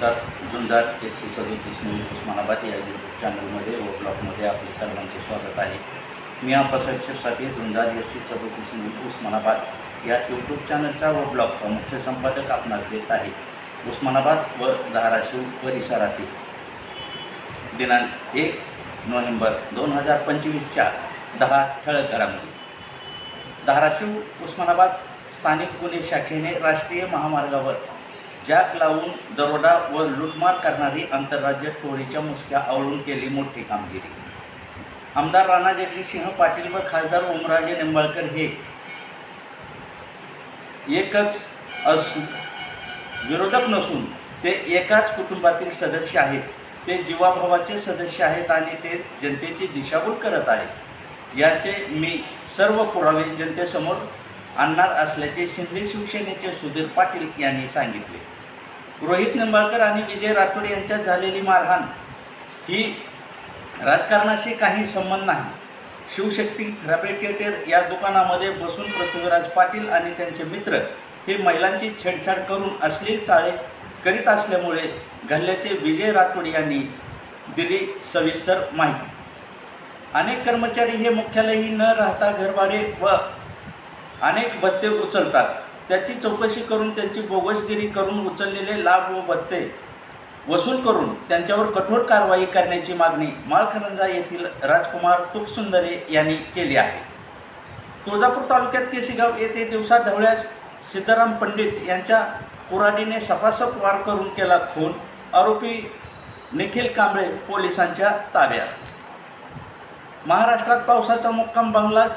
जुंजार S C सदोती news Osmanabad या YouTube चॅनलमध्ये व ब्लॉगमध्ये आपले सर्वांचे स्वागत आहे. मी आप्पासाहेब जुंजार झुंजार एस सी सदतीस न्यूज उस्मानाबाद या यूट्यूब चॅनलचा व ब्लॉगचा मुख्य संपादक आपणास देत आहे. उस्मानाबाद व धाराशिव परिसरातील दिनांक एक नोव्हेंबर दोन हजार पंचवीसच्या दहा ठळक घडामोडी धाराशिव उस्मानाबाद स्थानिक गुन्हे शाखेने राष्ट्रीय महामार्गावर जॅक लावून दरोडा व लूटमार करणारी आंतरराज्य टोळीच्या मुसक्या आवळून केली मोठी कामगिरी. आमदार राणा जगजितसिंह पाटील व खासदार ओमराजे निंबाळकर हे एकच असू विरोधक नसून ते एकाच कुटुंबातील सदस्य आहेत. ते जीवाभावाचे सदस्य आहेत आणि ते जनतेची दिशाभूल करत आहेत. याचे मी सर्व पुरावे जनतेसमोर आणणार असल्याचे शिंदे शिवसेनेचे सुधीर पाटील यांनी सांगितले. रोहित निंबाळकर आणि विजय राठोड यांच्यात झालेली मारहाण ही राजकारणाशी काही संबंध नाही. शिवशक्ती फॅब्रिकेटर या दुकानामध्ये बसून पृथ्वीराज पाटील आणि त्यांचे मित्र हे महिलांची छेडछाड करून अश्लील चाळे करीत असल्यामुळे घडल्याचे विजय राठोड यांनी दिली सविस्तर माहिती. अनेक कर्मचारी हे मुख्यालयी न राहता घरभाडे व अनेक भत्ते उचलतात. त्याची चौकशी करून त्यांची बोगसगिरी करून उचललेले लाभ व भत्ते वसूल करून त्यांच्यावर कठोर कारवाई करण्याची मागणी माळखरंजा येथील राजकुमार तुपसुंदरे यांनी केली आहे. तुळजापूर तालुक्यात केसीगाव येथे दिवसा ढवळ्या सिद्धाराम पंडित यांच्या कुराडीने सफासफ वार करून केला खून आरोपी निखिल कांबळे पोलिसांच्या ताब्यात. महाराष्ट्रात पावसाचा मुक्काम बंगलात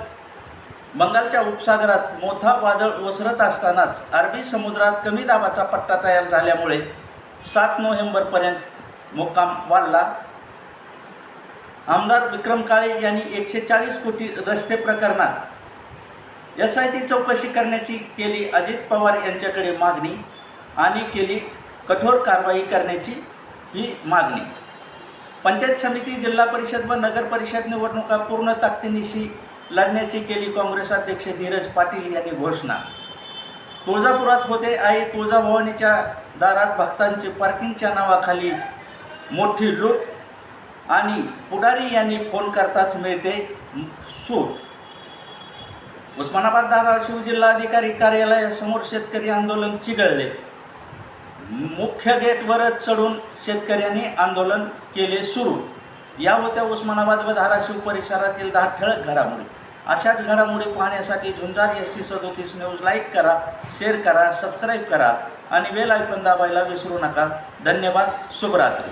बंगालच्या उपसागरात मोठा वादळ ओसरत असतानाच अरबी समुद्रात कमी दाबाचा पट्टा तयार झाल्यामुळे सात नोव्हेंबरपर्यंत मुक्काम वाढला. आमदार विक्रम काळे यांनी एकशे चाळीस कोटी रस्ते प्रकरणात एस आय टी चौकशी करण्याची केली अजित पवार यांच्याकडे मागणी आणि केली कठोर कारवाई करण्याची ही मागणी. पंचायत समिती जिल्हा परिषद व नगर परिषद निवडणुका पूर्ण ताकदीनिशी लढण्याची केली काँग्रेस अध्यक्ष धीरज पाटील यांनी घोषणा. तुळजापुरात होते आई तुळजाभवानीच्या दारात भक्तांची पार्किंगच्या नावाखाली मोठी लूट आणि पुढारी यांनी फोन करताच मिळते सूट. उस्मानाबाद धाराशिव जिल्हाधिकारी कार्यालयासमोर शेतकरी आंदोलन चिघळले. मुख्य गेटवरच चढून शेतकऱ्यांनी आंदोलन केले सुरू. या होत्या उस्मानाबाद व धाराशिव परिसरातील दहा ठळक घडामोडी. अशाच घडामोडी पाहण्यासाठी झुंजार एस सी सदोतीस न्यूज लाईक करा शेअर करा सबस्क्राईब करा आणि वेल आयकन दाबायला विसरू नका. धन्यवाद शुभरात्री.